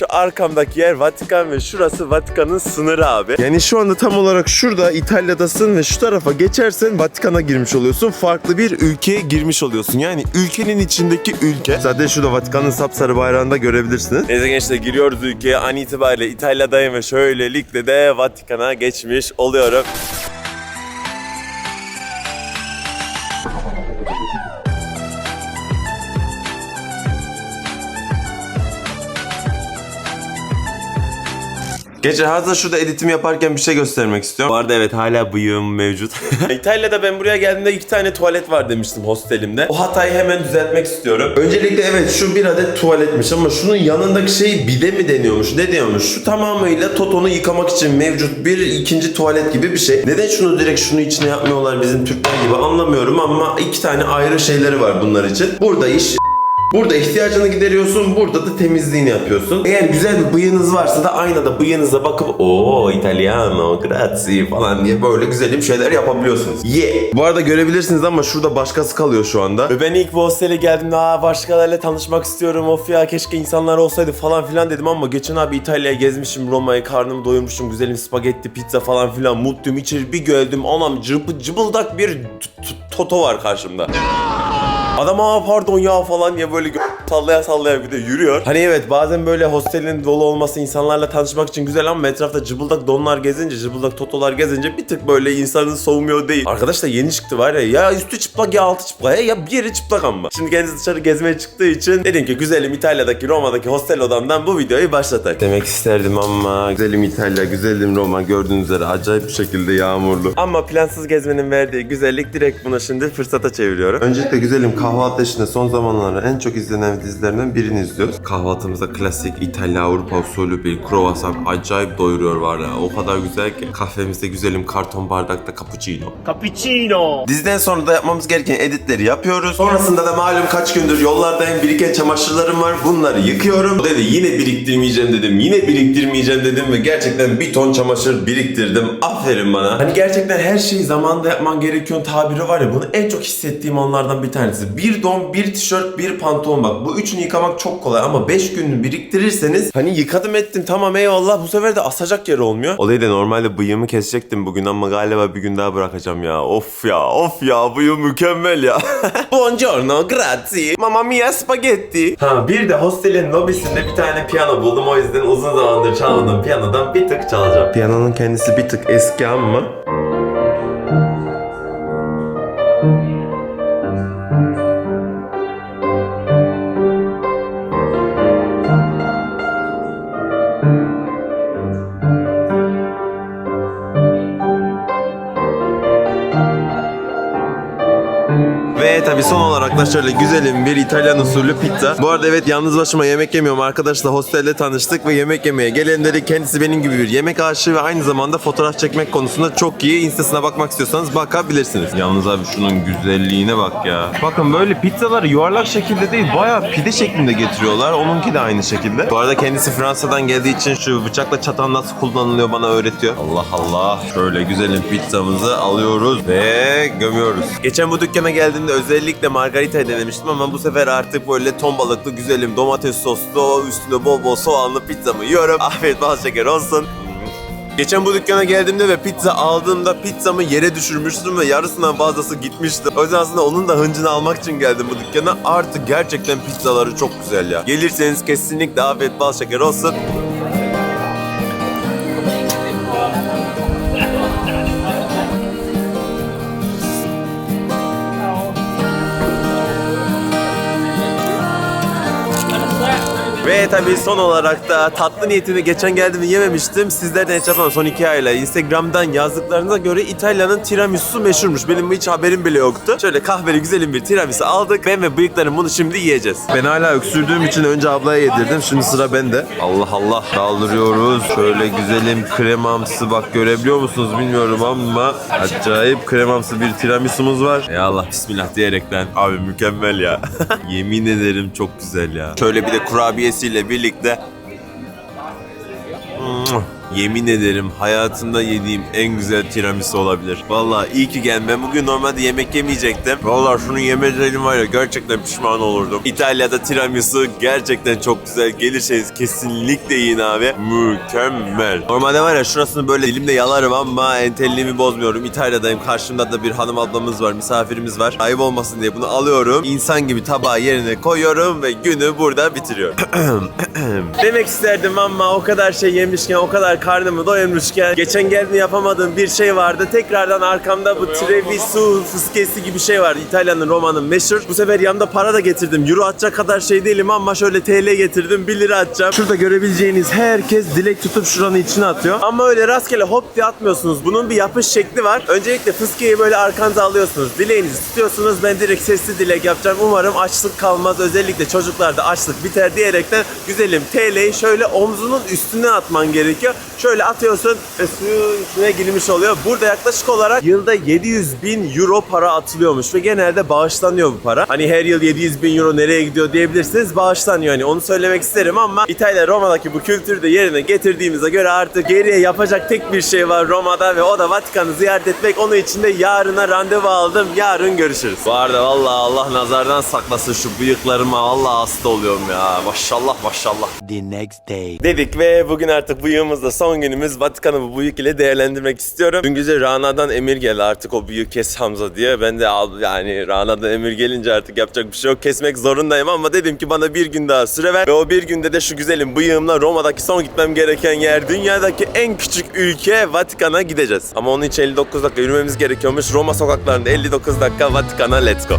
Şu arkamdaki yer Vatikan ve şurası Vatikan'ın sınırı abi. Yani şu anda tam olarak şurada İtalya'dasın ve şu tarafa geçersen Vatikan'a girmiş oluyorsun. Farklı bir ülkeye girmiş oluyorsun. Yani ülkenin içindeki ülke. Zaten şurada Vatikan'ın sapsarı bayrağını da görebilirsiniz. Neyse gençler giriyoruz ülkeye. An itibariyle İtalya'dayım ve şöylelikle de Vatikan'a geçmiş oluyorum. Gece hazır şurada editimi yaparken bir şey göstermek istiyorum. Bu arada evet hala bıyığım mevcut. İtalya'da ben buraya geldiğimde iki tane tuvalet var demiştim hostelimde. O hatayı hemen düzeltmek istiyorum. Öncelikle evet şu bir adet tuvaletmiş ama şunun yanındaki şey bide mi deniyormuş ne diyormuş? Şu tamamıyla Toto'nu yıkamak için mevcut bir ikinci tuvalet gibi bir şey. Neden şunu direkt şunu içine yapmıyorlar bizim Türkler gibi anlamıyorum ama iki tane ayrı şeyleri var bunlar için. Burada iş Burada ihtiyacını gideriyorsun, burada da temizliğini yapıyorsun. Eğer güzel bir bıyığınız varsa da aynada bıyığınıza bakıp o italiano, grazie falan diye böyle güzelim şeyler yapabiliyorsunuz. Yeah. Bu arada görebilirsiniz ama şurada başkası kalıyor şu anda. Ve ben ilk bu hostele geldiğimde aa başkalarıyla tanışmak istiyorum of ya keşke insanlar olsaydı falan filan dedim ama geçen abi İtalya'ya gezmişim Roma'yı karnımı doyurmuşum güzelim spagetti pizza falan filan mutluyum içeri bir geldim anam cıbı, cıbıldak bir toto var karşımda. Adam aa pardon ya falan diye böyle sallaya sallaya bir de yürüyor. Hani evet bazen böyle hostelin dolu olması insanlarla tanışmak için güzel ama etrafta cıbıldak donlar gezince, cıbıldak totolar gezince bir tık böyle insanın soğumuyor değil. Arkadaş da yeni çıktı var ya ya üstü çıplak ya altı çıplak ya, ya bir yeri çıplak ama. Şimdi kendisi dışarı gezmeye çıktığı için dedim ki güzelim İtalya'daki Roma'daki hostel odamdan bu videoyu başlatayım. Demek isterdim ama güzelim İtalya, güzelim Roma gördüğünüz üzere acayip bir şekilde yağmurlu. Ama plansız gezmenin verdiği güzellik direkt bunu şimdi fırsata çeviriyorum. Öncelikle güzelim kahvaltı ateşinde son zamanlarda en çok izlenen dizilerden birini izliyoruz. Kahvaltımızda klasik İtalya Avrupa usulü bir kruvasan acayip doyuruyor var ya. O kadar güzel ki. Kahvemizde güzelim karton bardakta cappuccino. Cappuccino. Diziden sonra da yapmamız gereken editleri yapıyoruz. Sonrasında da malum kaç gündür yollardayım biriken çamaşırlarım var. Bunları yıkıyorum. Dedi yine biriktirmeyeceğim dedim. Yine biriktirmeyeceğim dedim ve gerçekten bir ton çamaşır biriktirdim. Aferin bana. Hani gerçekten her şeyi zamanda yapman gerekiyor tabiri var ya bunu en çok hissettiğim anlardan bir tanesi. Bir don, bir tişört, bir pantolon bak. Bu üçünü yıkamak çok kolay ama 5 gününü biriktirirseniz hani yıkadım ettim tamam eyvallah bu sefer de asacak yer olmuyor. Olayı da normalde bıyığımı kesecektim bugün ama galiba bir gün daha bırakacağım ya. Of ya of ya bıyığım mükemmel ya. Buongiorno grazie. Mamma mia spaghetti. Ha bir de hostelin lobisinde bir tane piyano buldum o yüzden uzun zamandır çalmadığım piyanodan bir tık çalacağım. Piyanonun kendisi bir tık eski ama da şöyle güzelim bir İtalyan usulü pizza. Bu arada evet yalnız başıma yemek yemiyorum. Arkadaşla hostelde tanıştık ve yemek yemeye gelenleri kendisi benim gibi bir yemek aşığı ve aynı zamanda fotoğraf çekmek konusunda çok iyi. Instasına bakmak istiyorsanız bakabilirsiniz. Yalnız abi şunun güzelliğine bak ya. Bakın böyle pizzaları yuvarlak şekilde değil bayağı pide şeklinde getiriyorlar. Onunki de aynı şekilde. Bu arada kendisi Fransa'dan geldiği için şu bıçakla çatal nasıl kullanılıyor bana öğretiyor. Allah Allah. Şöyle güzelim pizzamızı alıyoruz ve gömüyoruz. Geçen bu dükkana geldiğimde özellikle margarita denemiştim ama bu sefer artık böyle ton balıklı güzelim domates soslu üstüne bol bol soğanlı pizzamı yiyorum. Afiyet bal şeker olsun. Geçen bu dükkana geldiğimde ve pizza aldığımda pizzamı yere düşürmüştüm ve yarısından fazlası gitmişti. O yüzden aslında onun da hıncını almak için geldim bu dükkana. Artık gerçekten pizzaları çok güzel ya. Gelirseniz kesinlikle afiyet bal şeker olsun. Tabii son olarak da tatlı niyetini geçen geldiğimde yememiştim. Sizlerden hiç yapamam son iki ayla. Instagram'dan yazdıklarınıza göre İtalya'nın tiramisu'su meşhurmuş. Benim hiç haberim bile yoktu. Şöyle kahveli güzelim bir tiramisu aldık. Ben ve bıyıklarım bunu şimdi yiyeceğiz. Ben hala öksürdüğüm için önce ablaya yedirdim. Şimdi sıra bende. Allah Allah kaldırıyoruz. Şöyle güzelim kremamsı bak görebiliyor musunuz bilmiyorum ama acayip kremamsı bir tiramisu'muz var. Ya Allah bismillah diyerekten. Abi mükemmel ya. Yemin ederim çok güzel ya. Şöyle bir de kurabiyesiyle birlikte. Yemin ederim hayatımda yediğim en güzel tiramisu olabilir. Vallahi iyi ki geldim. Ben bugün normalde yemek yemeyecektim. Vallahi şunu yemeseydim var ya gerçekten pişman olurdum. İtalya'da tiramisu gerçekten çok güzel. Gelirseniz kesinlikle yiyin abi. Mükemmel. Normalde var ya şurasını böyle dilimle yalarım ama entelliğimi bozmuyorum. İtalya'dayım. Karşımda da bir hanım ablamız var. Misafirimiz var. Ayıp olmasın diye bunu alıyorum. İnsan gibi tabağı yerine koyuyorum ve günü burada bitiriyorum. Demek isterdim ama o kadar şey yemişken, o kadar karnımı doyurmuşken geçen geldiğinde yapamadığım bir şey vardı. Tekrardan arkamda bu Treviso fıskesi gibi şey var. İtalya'nın Roma'nın meşhur. Bu sefer yanımda para da getirdim. Euro atacak kadar şey değilim ama şöyle TL getirdim. 1 lira atacağım. Şurada görebileceğiniz herkes dilek tutup şuranın içine atıyor. Ama öyle rastgele hop diye atmıyorsunuz. Bunun bir yapış şekli var. Öncelikle fıskeyi böyle arkanıza alıyorsunuz. Dileğinizi tutuyorsunuz. Ben direkt sesli dilek yapacağım. Umarım açlık kalmaz. Özellikle çocuklarda açlık biter diyerekten güzelim TL'yi şöyle omzunun üstüne atman gerekiyor. Şöyle atıyorsun ve suyun içine girmiş oluyor. Burada yaklaşık olarak yılda 700 bin euro para atılıyormuş ve genelde bağışlanıyor bu para. Hani her yıl 700 bin euro nereye gidiyor diyebilirsiniz. Bağışlanıyor hani onu söylemek isterim ama İtalya Roma'daki bu kültürü de yerine getirdiğimize göre artık geriye yapacak tek bir şey var Roma'da ve o da Vatikan'ı ziyaret etmek. Onun için de yarına randevu aldım. Yarın görüşürüz. Bu arada vallahi Allah nazardan saklasın şu bıyıklarıma. Vallahi hasta oluyorum ya. Maşallah maşallah. the next day. Dedik ve bugün artık bıyığımızda son günümüz Vatikan'ı bu bıyık ile değerlendirmek istiyorum. Dün gece Rana'dan emir geldi artık o bıyığı kes Hamza diye. Ben de al yani Rana'dan emir gelince artık yapacak bir şey yok. Kesmek zorundayım ama dedim ki bana bir gün daha süre ver. Ve o bir günde de şu güzelim bıyığımla Roma'daki son gitmem gereken yer dünyadaki en küçük ülke Vatikan'a gideceğiz. Ama onun için 59 dakika yürümemiz gerekiyormuş. Roma sokaklarında 59 dakika Vatikan'a let's go.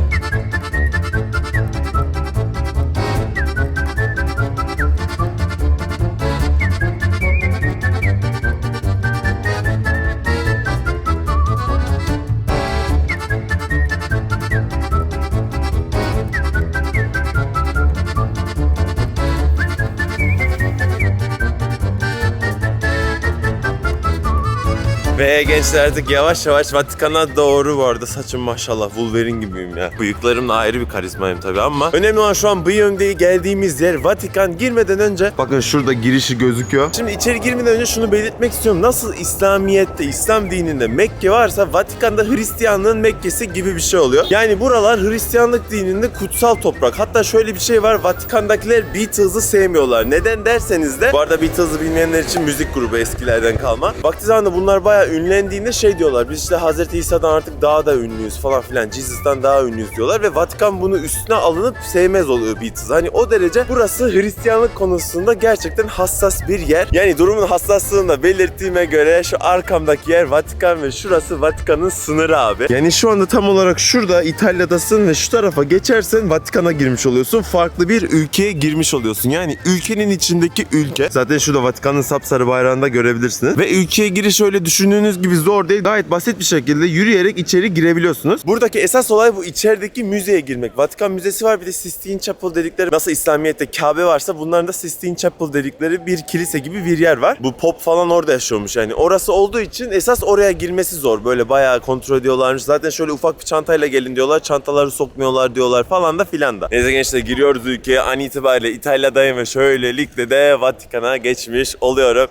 Gençler artık yavaş yavaş Vatikan'a doğru bu arada saçım maşallah Wolverine gibiyim ya. Bıyıklarımla ayrı bir karizmayım tabii ama önemli olan şu an bıyığım değil geldiğimiz yer Vatikan girmeden önce bakın şurada girişi gözüküyor. Şimdi içeri girmeden önce şunu belirtmek istiyorum. Nasıl İslamiyet'te, İslam dininde Mekke varsa Vatikan'da Hristiyanlığın Mekke'si gibi bir şey oluyor. Yani buralar Hristiyanlık dininde kutsal toprak. Hatta şöyle bir şey var. Vatikan'dakiler Beatles'ı sevmiyorlar. Neden derseniz de bu arada Beatles'ı bilmeyenler için müzik grubu eskilerden kalma. Vakti zamanında bunlar bayağı ünlendiğinde şey diyorlar. Biz işte Hazreti İsa'dan artık daha da ünlüyüz falan filan. Jesus'tan daha ünlüyüz diyorlar ve Vatikan bunu üstüne alınıp sevmez oluyor Beatles. Hani o derece burası Hristiyanlık konusunda gerçekten hassas bir yer. Yani durumun hassaslığını da belirttiğime göre şu arkamdaki yer Vatikan ve şurası Vatikan'ın sınırı abi. Yani şu anda tam olarak şurada İtalya'dasın ve şu tarafa geçersen Vatikan'a girmiş oluyorsun. Farklı bir ülkeye girmiş oluyorsun. Yani ülkenin içindeki ülke. Zaten şurada Vatikan'ın sapsarı bayrağını da görebilirsiniz. Ve ülkeye giriş öyle düşündüğünüz gibi zor değil. Gayet basit bir şekilde yürüyerek içeri girebiliyorsunuz. Buradaki esas olay bu içerideki müzeye girmek. Vatikan Müzesi var bir de Sistine Chapel dedikleri nasıl İslamiyet'te Kabe varsa bunların da Sistine Chapel dedikleri bir kilise gibi bir yer var. Bu pop falan orada yaşıyormuş yani. Orası olduğu için esas oraya girmesi zor. Böyle bayağı kontrol ediyorlarmış. Zaten şöyle ufak bir çantayla gelin diyorlar. Çantaları sokmuyorlar diyorlar falan da filan da. Neyse gençler giriyoruz ülkeye. An itibariyle İtalya'dayım ve şöylelikle de Vatikan'a geçmiş oluyorum.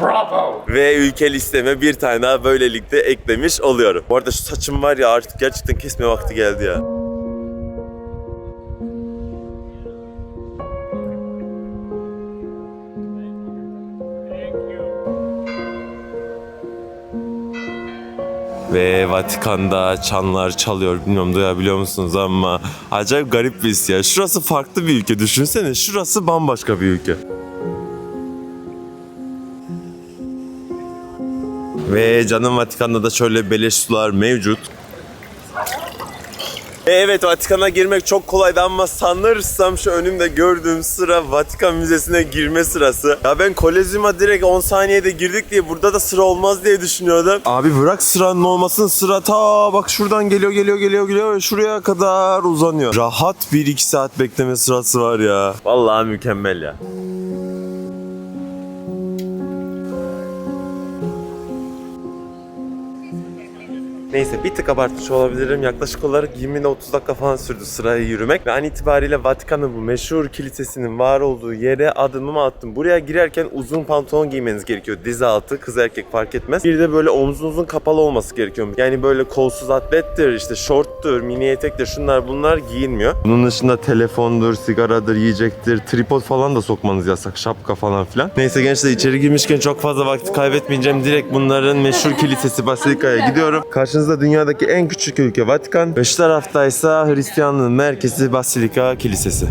Bravo! Ve ülke listeme bir tane daha böylelikle eklemiş oluyorum. Bu arada şu saçım var ya artık gerçekten kesme vakti geldi ya. Ve Vatikan'da çanlar çalıyor. Bilmiyorum duyabiliyor musunuz ama acayip garip bir his ya. Şurası farklı bir ülke düşünsene. Şurası bambaşka bir ülke. Ve canım Vatikan'da da şöyle beleş sular mevcut. E, Evet Vatikan'a girmek çok kolaydı ama sanırsam şu önümde gördüğüm sıra Vatikan Müzesi'ne girme sırası. Ya ben Kolezyum'a direkt 10 saniyede girdik diye burada da sıra olmaz diye düşünüyordum. Abi bırak sıranın olmasın sıra ta bak şuradan geliyor geliyor geliyor geliyor ve şuraya kadar uzanıyor. Rahat 1-2 saat bekleme sırası var ya. Vallahi mükemmel ya. Neyse bir tık abartmış olabilirim. Yaklaşık olarak 20 ile 30 dakika falan sürdü sıraya yürümek. Ve an itibariyle Vatikan'ın bu meşhur kilisesinin var olduğu yere adımımı attım. Buraya girerken uzun pantolon giymeniz gerekiyor. Diz altı kız erkek fark etmez. Bir de böyle omzunuzun kapalı olması gerekiyor. Yani böyle kolsuz atlettir, işte şorttur, mini etektir şunlar bunlar giyilmiyor. Bunun dışında telefondur, sigaradır, yiyecektir, tripod falan da sokmanız yasak. Şapka falan filan. Neyse gençler içeri girmişken çok fazla vakit kaybetmeyeceğim. Direkt bunların meşhur kilisesi Basilika'ya gidiyorum. Karşınızda dünyadaki en küçük ülke Vatikan. Ve şu taraftaysa Hristiyanlığın merkezi Basilika Kilisesi.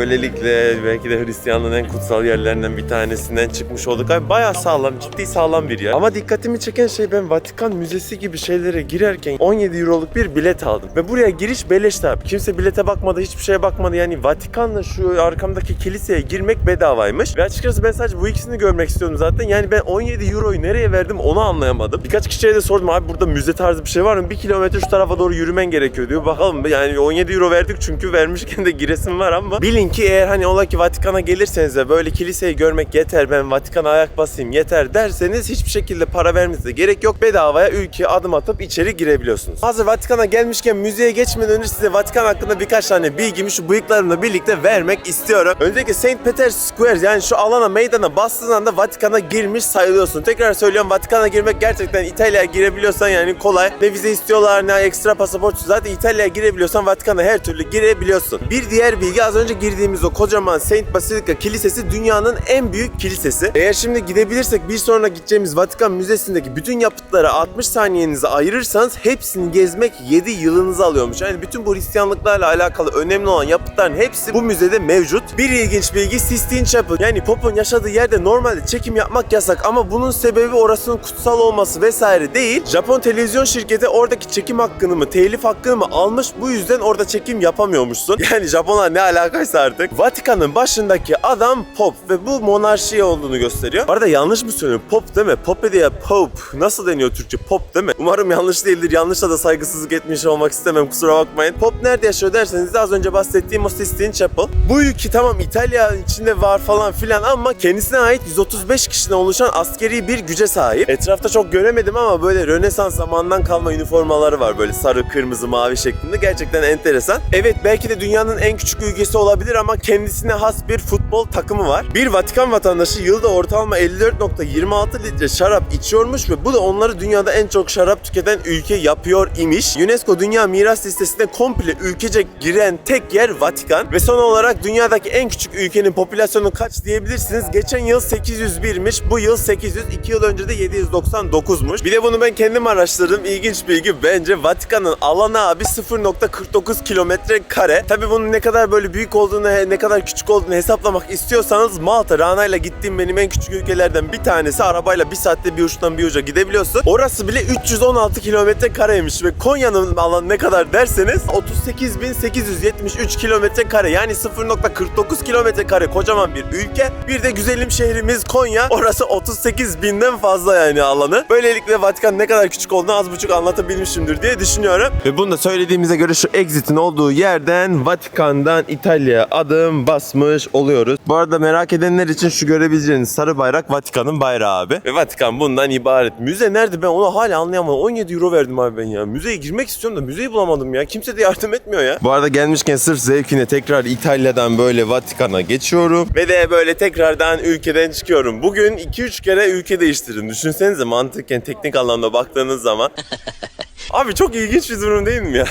Böylelikle belki de Hristiyanlığın en kutsal yerlerinden bir tanesinden çıkmış olduk. Abi bayağı sağlam, ciddi sağlam bir yer. Ama dikkatimi çeken şey ben Vatikan Müzesi gibi şeylere girerken 17 euroluk bir bilet aldım. Ve buraya giriş beleşti abi. Kimse bilete bakmadı, hiçbir şeye bakmadı. Yani Vatikan'la şu arkamdaki kiliseye girmek bedavaymış. Ve açıkçası ben sadece bu ikisini görmek istiyordum zaten. Yani ben 17 euroyu nereye verdim onu anlayamadım. Birkaç kişiye de sordum abi burada müze tarzı bir şey var mı? Bir kilometre şu tarafa doğru yürümen gerekiyor diyor. Bakalım yani 17 euro verdik çünkü vermişken de giresim var ama bilin ki eğer hani ola ki Vatikan'a gelirseniz de böyle kiliseyi görmek yeter ben Vatikan'a ayak basayım yeter derseniz hiçbir şekilde para vermenize gerek yok. Bedavaya ülkeye adım atıp içeri girebiliyorsunuz. Hazır Vatikan'a gelmişken müzeye geçmeden önce size Vatikan hakkında birkaç tane bilgimi şu bıyıklarımla birlikte vermek istiyorum. Öncelikle St. Peter's Square yani şu alana meydana bastığın anda Vatikan'a girmiş sayılıyorsun. Tekrar söylüyorum Vatikan'a girmek gerçekten İtalya'ya girebiliyorsan yani kolay. Ne vize istiyorlar ne ekstra pasaport. Zaten İtalya'ya girebiliyorsan Vatikan'a her türlü girebiliyorsun. Bir diğer bilgi az önce girdiğimiz o kocaman Saint Basilica Kilisesi dünyanın en büyük kilisesi. Eğer şimdi gidebilirsek bir sonra gideceğimiz Vatikan Müzesi'ndeki bütün yapıtlara 60 saniyenizi ayırırsanız hepsini gezmek 7 yılınızı alıyormuş. Yani bütün bu Hristiyanlıklarla alakalı önemli olan yapıtların hepsi bu müzede mevcut. Bir ilginç bilgi Sistine Chapel yani Pop'un yaşadığı yerde normalde çekim yapmak yasak ama bunun sebebi orasının kutsal olması vesaire değil. Japon televizyon şirketi oradaki çekim hakkını mı, telif hakkını mı almış bu yüzden orada çekim yapamıyormuşsun. Yani Japonlar ne alakaysa artık. Vatikan'ın başındaki adam Pop ve bu monarşi olduğunu gösteriyor. Bu arada yanlış mı söylüyorum? Pop değil mi? Pop diye Pope. Nasıl deniyor Türkçe? Pop değil mi? Umarım yanlış değildir. Yanlışla da saygısızlık etmiş olmak istemem. Kusura bakmayın. Pop nerede yaşıyor derseniz de az önce bahsettiğim o Sistine Chapel. Bu ülke tamam İtalya içinde var falan filan ama kendisine ait 135 kişiden oluşan askeri bir güce sahip. Etrafta çok göremedim ama böyle Rönesans zamandan kalma üniformaları var. Böyle sarı, kırmızı, mavi şeklinde. Gerçekten enteresan. Evet belki de dünyanın en küçük ülkesi olabilir ama kendisine has bir futbol takımı var. Bir Vatikan vatandaşı yılda ortalama 54.26 litre şarap içiyormuş ve bu da onları dünyada en çok şarap tüketen ülke yapıyor imiş. UNESCO Dünya Miras Listesi'ne komple ülkece giren tek yer Vatikan. Ve son olarak dünyadaki en küçük ülkenin popülasyonu kaç diyebilirsiniz. Geçen yıl 801'miş, bu yıl 800, 2 yıl önce de 799'muş. Bir de bunu ben kendim araştırdım. İlginç bilgi bence Vatikan'ın alanı abi 0.49 kilometre kare. Tabi bunun ne kadar böyle büyük olduğunu, ne kadar küçük olduğunu hesaplamak istiyorsanız Malta, Rana ile gittiğim benim en küçük ülkelerden bir tanesi. Arabayla bir saatte bir uçtan bir uca gidebiliyorsun. Orası bile 316 kilometre kareymiş ve Konya'nın alanı ne kadar derseniz 38.873 kilometre kare yani 0.49 kilometre kare kocaman bir ülke. Bir de güzelim şehrimiz Konya. Orası 38 binden fazla yani alanı. Böylelikle Vatikan ne kadar küçük olduğunu az buçuk anlatabilmişimdir diye düşünüyorum. Ve bunu da söylediğimize göre şu exit'in olduğu yerden Vatikan'dan İtalya'ya adım basmış oluyoruz. Bu arada merak edenler için şu görebileceğiniz sarı bayrak Vatikan'ın bayrağı abi. Ve Vatikan bundan ibaret. Müze nerede ben onu hala anlayamadım. 17 euro verdim abi ben ya. Müzeye girmek istiyorum da müzeyi bulamadım ya. Kimse de yardım etmiyor ya. Bu arada gelmişken sırf zevkine tekrar İtalya'dan böyle Vatikan'a geçiyorum. Ve de böyle tekrardan ülkeden çıkıyorum. Bugün 2-3 kere ülke değiştirdim. Düşünsenize mantıken teknik anlamda baktığınız zaman. Abi çok ilginç bir durum değil mi ya?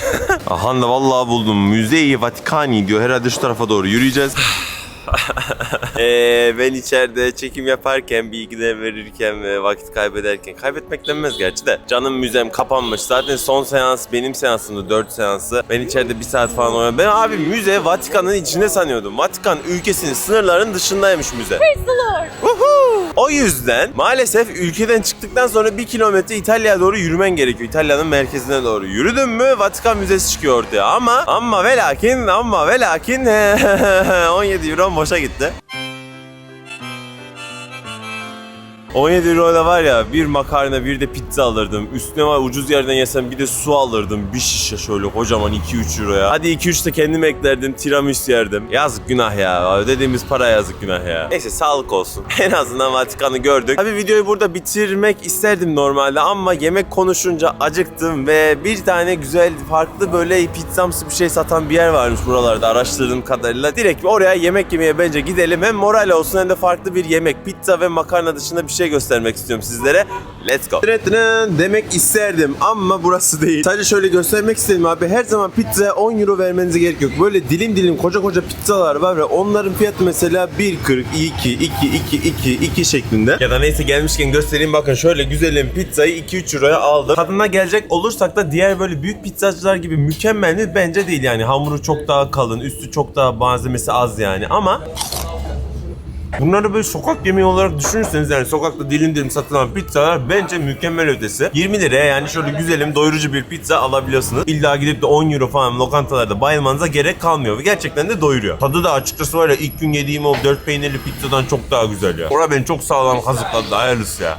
Ahan da vallahi buldum. Müzeyi Vatikani diyor. Herhalde şu tarafa doğru yürüyeceğiz. Ee, ben içeride çekim yaparken, bilgiler verirken ve vakit kaybederken, kaybetmek denmez gerçi de. Canım müzem kapanmış. Zaten son seans benim seansımdı, 4 seansı. Ben içeride bir saat falan oynadım. Ben abi müze Vatikan'ın içinde sanıyordum. Vatikan ülkesinin sınırlarının dışındaymış müze. Praise the Lord. Woohoo! O yüzden maalesef ülkeden çıktıktan sonra bir kilometre İtalya'ya doğru yürümen gerekiyor. İtalya'nın merkezine doğru. Yürüdün mü Vatikan Müzesi çıkıyor ortaya. Ama ama ve lakin ama ve lakin 17 euro hoşa gitti. 17 euro da var ya bir makarna bir de pizza alırdım. Üstüne var ucuz yerden yesem bir de su alırdım. Bir şişe şöyle kocaman 2-3 euroya. Hadi 2-3 de kendim eklerdim tiramisu yerdim. Yazık günah ya. Ödediğimiz para yazık günah ya. Neyse sağlık olsun. En azından Vatikan'ı gördük. Tabii videoyu burada bitirmek isterdim normalde ama yemek konuşunca acıktım ve bir tane güzel farklı böyle pizzamsı bir şey satan bir yer varmış buralarda araştırdığım kadarıyla. Direkt oraya yemek yemeye bence gidelim. Hem moral olsun hem de farklı bir yemek. Pizza ve makarna dışında bir şey göstermek istiyorum sizlere. Let's go. Demek isterdim ama burası değil. Sadece şöyle göstermek istedim abi. Her zaman pizzaya 10 euro vermenize gerek yok. Böyle dilim dilim koca koca pizzalar var ve onların fiyatı mesela 1.40, 2, 2, 2, 2, 2 şeklinde. Ya da neyse gelmişken göstereyim bakın şöyle güzelim pizzayı 2-3 euroya aldım. Tadına gelecek olursak da diğer böyle büyük pizzacılar gibi mükemmel mi? Bence değil yani. Hamuru çok daha kalın, üstü çok daha malzemesi az yani ama Bunları böyle sokak yemeği olarak düşünürseniz yani sokakta dilim dilim satılan pizzalar bence mükemmel ötesi. 20 liraya yani şöyle güzelim doyurucu bir pizza alabiliyorsunuz. İlla gidip de 10 euro falan lokantalarda bayılmanıza gerek kalmıyor ve gerçekten de doyuruyor. Tadı da açıkçası var ya ilk gün yediğim o 4 peynirli pizzadan çok daha güzel ya. Orada beni çok sağlam kazıkladı hayırlısı ya.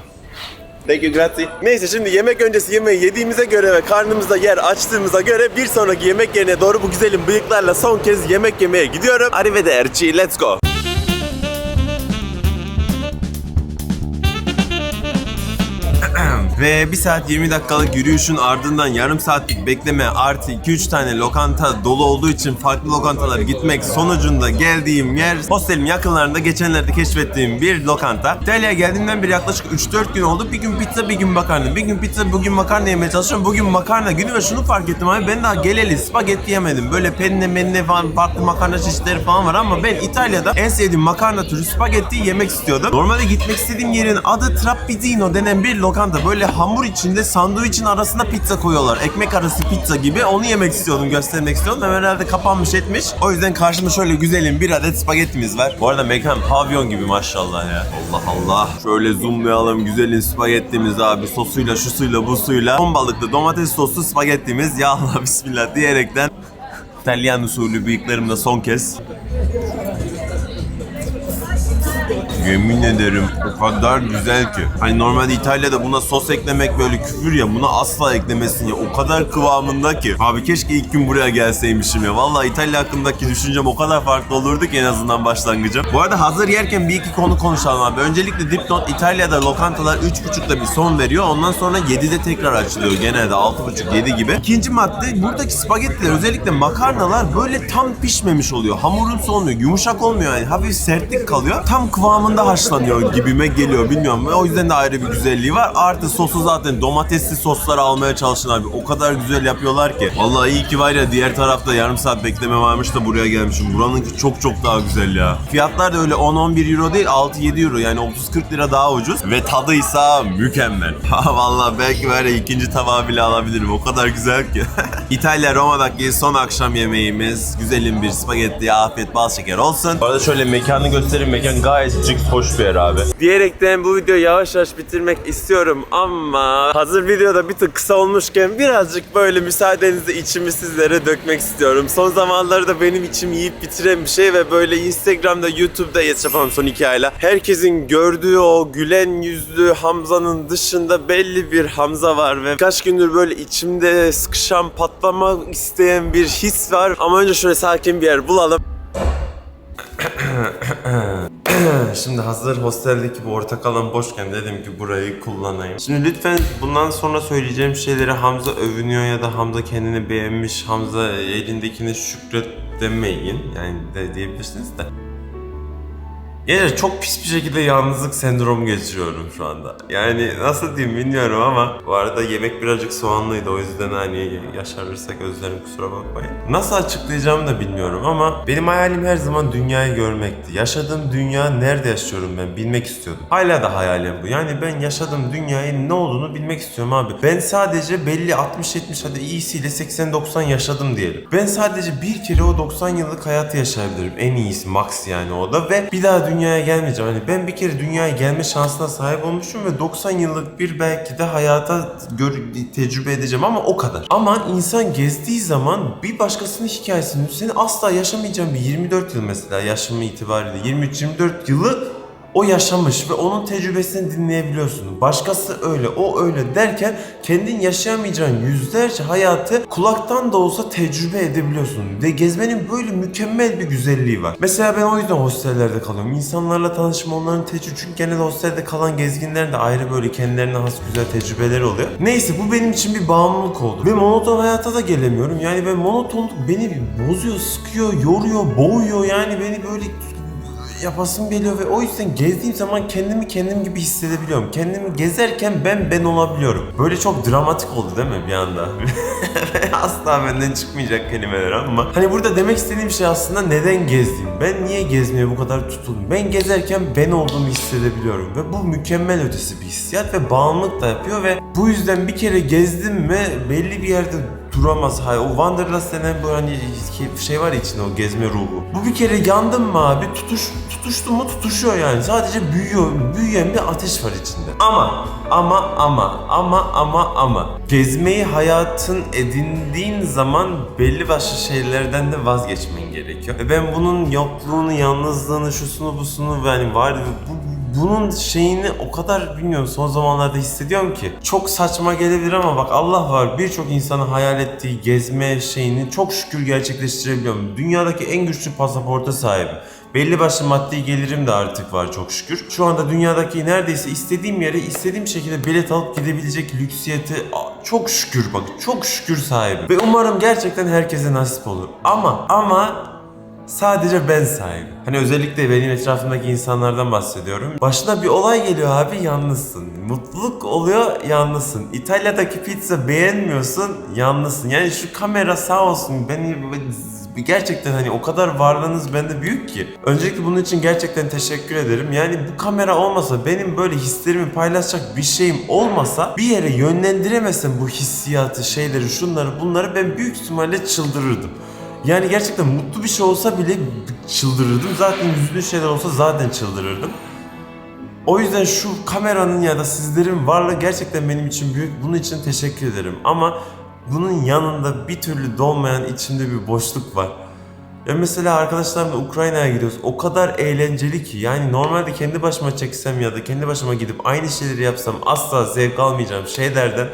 Thank you, grazie. Neyse şimdi yemek öncesi yemeği yediğimize göre ve karnımızda yer açtığımıza göre bir sonraki yemek yerine doğru bu güzelim bıyıklarla son kez yemek yemeye gidiyorum. Arrivederci, let's go. Ve 1 saat 20 dakikalık yürüyüşün ardından yarım saatlik bekleme artı 2-3 tane lokanta dolu olduğu için farklı lokantalara gitmek sonucunda geldiğim yer hostelim yakınlarında geçenlerde keşfettiğim bir lokanta. İtalya'ya geldiğimden beri yaklaşık 3-4 gün oldu. Bir gün pizza bir gün makarna. Bir gün pizza bugün makarna yemeye çalışıyorum. Bugün makarna günü ve şunu fark ettim abi ben daha geleli spagetti yemedim. Böyle penne menne falan farklı makarna çeşitleri falan var ama ben İtalya'da en sevdiğim makarna türü spagetti yemek istiyordum. Normalde gitmek istediğim yerin adı Trapezzino denen bir lokanta. Böyle hamur içinde sandviçin arasına pizza koyuyorlar. Ekmek arası pizza gibi. Onu yemek istiyordum, göstermek istiyordum. Ama herhalde kapanmış etmiş. O yüzden karşımda şöyle güzelim bir adet spagettimiz var. Bu arada mekan pavyon gibi maşallah ya. Allah Allah. Şöyle zoomlayalım güzelin spagettimiz abi. Sosuyla, şusuyla, busuyla. Ton balıklı domates soslu spagettimiz. Ya Allah bismillah diyerekten İtalyan usulü bıyıklarımda son kez Yemin ederim o kadar güzel ki. Hani normalde İtalya'da buna sos eklemek böyle küfür ya buna asla eklemesin ya. O kadar kıvamında ki. Abi keşke ilk gün buraya gelseymişim ya. Vallahi İtalya hakkındaki düşüncem o kadar farklı olurdu ki en azından başlangıcım. Bu arada hazır yerken bir iki konu konuşalım abi. Öncelikle dipnot İtalya'da lokantalar 3.30'da bir son veriyor. Ondan sonra 7'de tekrar açılıyor genelde 6.30-7 gibi. İkinci madde buradaki spagettiler özellikle makarnalar böyle tam pişmemiş oluyor. Hamurun olmuyor. Yumuşak olmuyor yani. Hafif sertlik kalıyor. Tam kıvamında haşlanıyor gibime geliyor bilmiyorum. O yüzden de ayrı bir güzelliği var. Artı sosu zaten domatesli soslar almaya çalışın abi. O kadar güzel yapıyorlar ki. Vallahi iyi ki var ya diğer tarafta yarım saat bekleme varmış da buraya gelmişim. Buranınki çok çok daha güzel ya. Fiyatlar da öyle 10-11 euro değil 6-7 euro yani 30-40 lira daha ucuz. Ve tadıysa mükemmel. Ha vallahi belki var ikinci tabağı bile alabilirim. O kadar güzel ki. İtalya Roma'daki son akşam yemeğimiz. Güzelim bir spagetti, afiyet, bal şeker olsun. Bu arada şöyle mekanı göstereyim. Mekan gayet cık hoş bir yer abi. Diyerekten bu videoyu yavaş yavaş bitirmek istiyorum ama hazır videoda bir tık kısa olmuşken birazcık böyle müsaadenizle içimi sizlere dökmek istiyorum. Son zamanlarda benim içim yiyip bitiren bir şey ve böyle Instagram'da, YouTube'da yapalım son iki ayla. Herkesin gördüğü o gülen yüzlü Hamza'nın dışında belli bir Hamza var ve kaç gündür böyle içimde sıkışan, patlamak isteyen bir his var. Ama önce şöyle sakin bir yer bulalım. Şimdi hazır hosteldeki bu ortak alan boşken dedim ki burayı kullanayım. Şimdi lütfen bundan sonra söyleyeceğim şeyleri Hamza övünüyor ya da Hamza kendini beğenmiş, Hamza elindekine şükret demeyin. Yani de diyebilirsiniz de. Gençler çok pis bir şekilde yalnızlık sendromu geçiriyorum şu anda. Yani nasıl diyeyim bilmiyorum ama bu arada yemek birazcık soğanlıydı o yüzden hani yaşarırsak özlerim kusura bakmayın. Nasıl açıklayacağımı da bilmiyorum ama benim hayalim her zaman dünyayı görmekti. Yaşadığım dünya nerede yaşıyorum ben bilmek istiyordum. Hala da hayalim bu. Yani ben yaşadığım dünyanın ne olduğunu bilmek istiyorum abi. Ben sadece belli 60-70 hadi iyisiyle 80-90 yaşadım diyelim. Ben sadece bir kere o 90 yıllık hayatı yaşayabilirim. En iyisi max yani o da ve bir daha dünyaya gelmeyeceğim. Hani ben bir kere dünyaya gelme şansına sahip olmuşum ve 90 yıllık bir belki de hayata gör, tecrübe edeceğim ama o kadar. Ama insan gezdiği zaman bir başkasının hikayesini seni asla yaşamayacağın bir 24 yıl mesela yaşamı itibariyle 23-24 yılı o yaşamış ve onun tecrübesini dinleyebiliyorsun. Başkası öyle, o öyle derken kendin yaşayamayacağın yüzlerce hayatı kulaktan da olsa tecrübe edebiliyorsun. Ve gezmenin böyle mükemmel bir güzelliği var. Mesela ben o yüzden hostellerde kalıyorum. İnsanlarla tanışma onların tecrübe çünkü genelde hostelde kalan gezginlerin de ayrı böyle kendilerine has güzel tecrübeleri oluyor. Neyse bu benim için bir bağımlılık oldu. Ve monoton hayata da gelemiyorum. Yani ben monotonluk beni bozuyor, sıkıyor, yoruyor, boğuyor. Yani beni böyle yapasım geliyor ve o yüzden gezdiğim zaman kendimi kendim gibi hissedebiliyorum. Kendimi gezerken ben ben olabiliyorum. Böyle çok dramatik oldu değil mi bir anda? Asla benden çıkmayacak kelimeler ama. Hani burada demek istediğim şey aslında neden gezdim? Ben niye gezmeye bu kadar tutuldum? Ben gezerken ben olduğumu hissedebiliyorum ve bu mükemmel ötesi bir hissiyat ve bağımlılık da yapıyor ve bu yüzden bir kere gezdim mi belli bir yerde duramaz. Hayır, o Wanderlust denen bu hani şey var içinde o gezme ruhu. Bu bir kere yandım mı abi tutuş tutuştu mu tutuşuyor yani. Sadece büyüyor. Büyüyen bir ateş var içinde. Ama ama ama ama ama ama gezmeyi hayatın edindiğin zaman belli başlı şeylerden de vazgeçmen gerekiyor. Ve ben bunun yokluğunu, yalnızlığını, şusunu, busunu yani var bu bunun şeyini o kadar bilmiyorum son zamanlarda hissediyorum ki. Çok saçma gelebilir ama bak Allah var birçok insanın hayal ettiği gezme şeyini çok şükür gerçekleştirebiliyorum. Dünyadaki en güçlü pasaporta sahibim. Belli başlı maddi gelirim de artık var çok şükür. Şu anda dünyadaki neredeyse istediğim yere istediğim şekilde bilet alıp gidebilecek lüksiyete çok şükür bak çok şükür sahibim. Ve umarım gerçekten herkese nasip olur. Ama ama Sadece ben sahibim. Hani özellikle benim etrafımdaki insanlardan bahsediyorum. Başına bir olay geliyor abi yalnızsın. Mutluluk oluyor yalnızsın. İtalya'daki pizza beğenmiyorsun yalnızsın. Yani şu kamera sağ olsun beni gerçekten hani o kadar varlığınız bende büyük ki. Öncelikle bunun için gerçekten teşekkür ederim. Yani bu kamera olmasa benim böyle hislerimi paylaşacak bir şeyim olmasa bir yere yönlendiremesem bu hissiyatı, şeyleri, şunları, bunları ben büyük ihtimalle çıldırırdım. Yani gerçekten mutlu bir şey olsa bile çıldırırdım. Zaten üzüldüğü şeyler olsa zaten çıldırırdım. O yüzden şu kameranın ya da sizlerin varlığı gerçekten benim için büyük. Bunun için teşekkür ederim. Ama bunun yanında bir türlü dolmayan içimde bir boşluk var. Ya mesela arkadaşlarımla Ukrayna'ya gidiyoruz. O kadar eğlenceli ki. Yani normalde kendi başıma çeksem ya da kendi başıma gidip aynı şeyleri yapsam asla zevk almayacağım şeylerden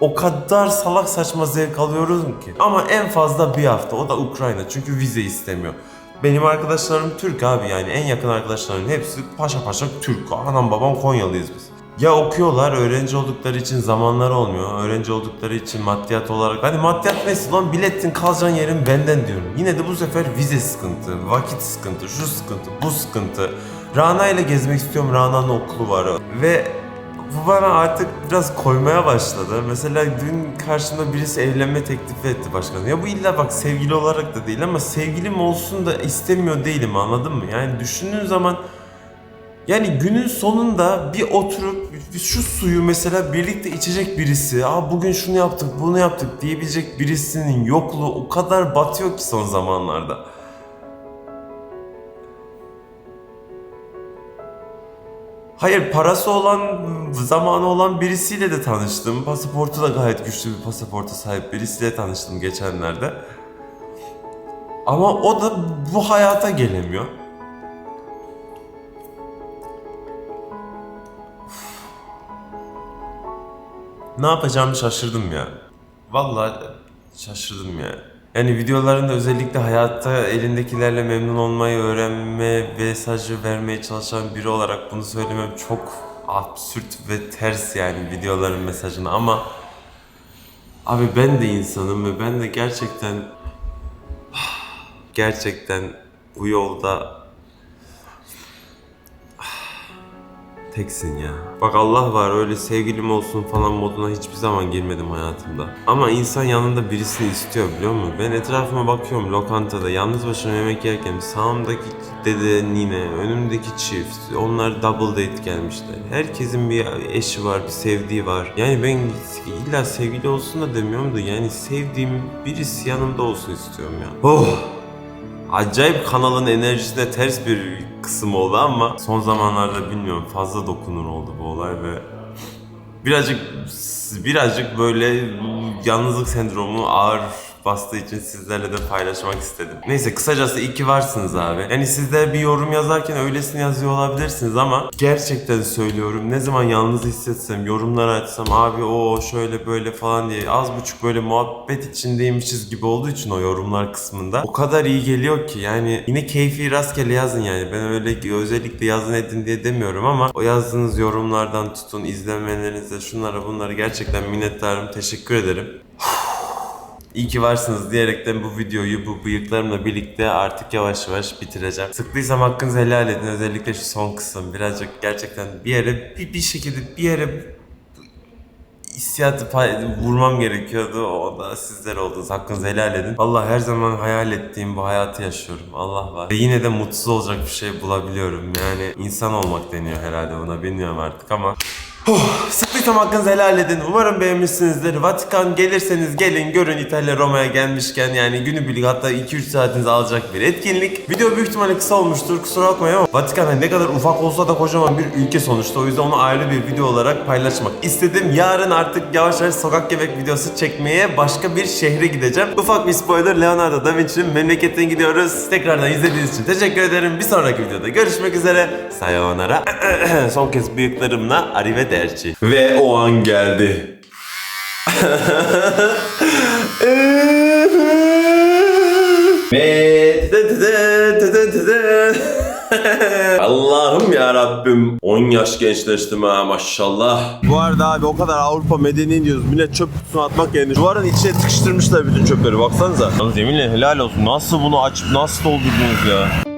o kadar salak saçma zevk alıyoruz ki. Ama en fazla bir hafta. O da Ukrayna. Çünkü vize istemiyor. Benim arkadaşlarım Türk abi yani en yakın arkadaşlarımın hepsi paşa paşa Türk. Anam babam Konyalıyız biz. Ya okuyorlar öğrenci oldukları için zamanları olmuyor. Öğrenci oldukları için maddiyat olarak. Hani maddiyat neyse lan biletin kalacağın yerin benden diyorum. Yine de bu sefer vize sıkıntı, vakit sıkıntı, şu sıkıntı, bu sıkıntı. Rana ile gezmek istiyorum. Rana'nın okulu var. Ve bu bana artık biraz koymaya başladı. Mesela dün karşımda birisi evlenme teklifi etti başkanım. Ya bu illa bak sevgili olarak da değil ama sevgilim olsun da istemiyor değilim anladın mı? Yani düşündüğün zaman yani günün sonunda bir oturup şu suyu mesela birlikte içecek birisi, aa bugün şunu yaptık, bunu yaptık diyebilecek birisinin yokluğu o kadar batıyor ki son zamanlarda. Hayır parası olan, zamanı olan birisiyle de tanıştım. Pasaportu da gayet güçlü bir pasaporta sahip birisiyle tanıştım geçenlerde. Ama o da bu hayata gelemiyor. Ne yapacağımı şaşırdım ya. Vallahi şaşırdım ya. Yani videolarında özellikle hayatta elindekilerle memnun olmayı öğrenme mesajı vermeye çalışan biri olarak bunu söylemem çok absürt ve ters yani videoların mesajını ama abi ben de insanım ve ben de gerçekten gerçekten bu yolda teksin ya. Bak Allah var öyle sevgilim olsun falan moduna hiçbir zaman girmedim hayatımda. Ama insan yanında birisini istiyor biliyor musun? Ben etrafıma bakıyorum lokantada yalnız başına yemek yerken sağımdaki dede nine, önümdeki çift, onlar double date gelmişler. Herkesin bir eşi var, bir sevdiği var. Yani ben illa sevgili olsun da demiyorum da yani sevdiğim birisi yanımda olsun istiyorum ya. Oh! Acayip kanalın enerjisine ters bir kısım oldu ama son zamanlarda bilmiyorum fazla dokunur oldu bu olay ve birazcık birazcık böyle yalnızlık sendromu ağır bastığı için sizlerle de paylaşmak istedim. Neyse kısacası iyi ki varsınız abi. Yani sizler bir yorum yazarken öylesine yazıyor olabilirsiniz ama gerçekten söylüyorum ne zaman yalnız hissetsem yorumlar açsam abi o şöyle böyle falan diye az buçuk böyle muhabbet içindeymişiz gibi olduğu için o yorumlar kısmında o kadar iyi geliyor ki yani yine keyfi rastgele yazın yani ben öyle özellikle yazın edin diye demiyorum ama o yazdığınız yorumlardan tutun izlemelerinize şunlara bunlara gerçekten minnettarım teşekkür ederim. İyi ki varsınız diyerekten bu videoyu bu bıyıklarımla birlikte artık yavaş yavaş bitireceğim. Sıktıysam hakkınızı helal edin. Özellikle şu son kısım. Birazcık gerçekten bir yere bir, bir şekilde bir yere hissiyatı vurmam gerekiyordu. O da sizler oldunuz. Hakkınızı helal edin. Allah her zaman hayal ettiğim bu hayatı yaşıyorum. Allah var. Ve yine de mutsuz olacak bir şey bulabiliyorum. Yani insan olmak deniyor herhalde buna. Bilmiyorum artık ama Oh, sıktıysam hakkınızı helal edin. Umarım beğenmişsinizdir. Vatikan gelirseniz gelin görün İtalya Roma'ya gelmişken yani günübirlik hatta 2-3 saatinizi alacak bir etkinlik. Video büyük ihtimalle kısa olmuştur kusura bakmayın ama Vatikan ne kadar ufak olsa da kocaman bir ülke sonuçta. O yüzden onu ayrı bir video olarak paylaşmak istedim. Yarın artık yavaş yavaş sokak yemek videosu çekmeye başka bir şehre gideceğim. Ufak bir spoiler Leonardo da Vinci'nin memleketine gidiyoruz. Tekrardan izlediğiniz için teşekkür ederim. Bir sonraki videoda görüşmek üzere. Sayonara. Son kez bıyıklarımla arrivederci. O an geldi. Allah'ım ya Rabbim 10 yaş gençleştim ha maşallah. Bu arada abi o kadar Avrupa medeni diyoruz. Millet çöp kutusuna atmak yerine duvarın içine tıkıştırmışlar bütün çöpleri baksanıza. Yalnız yeminle helal olsun. Nasıl bunu açıp nasıl doldurdunuz ya?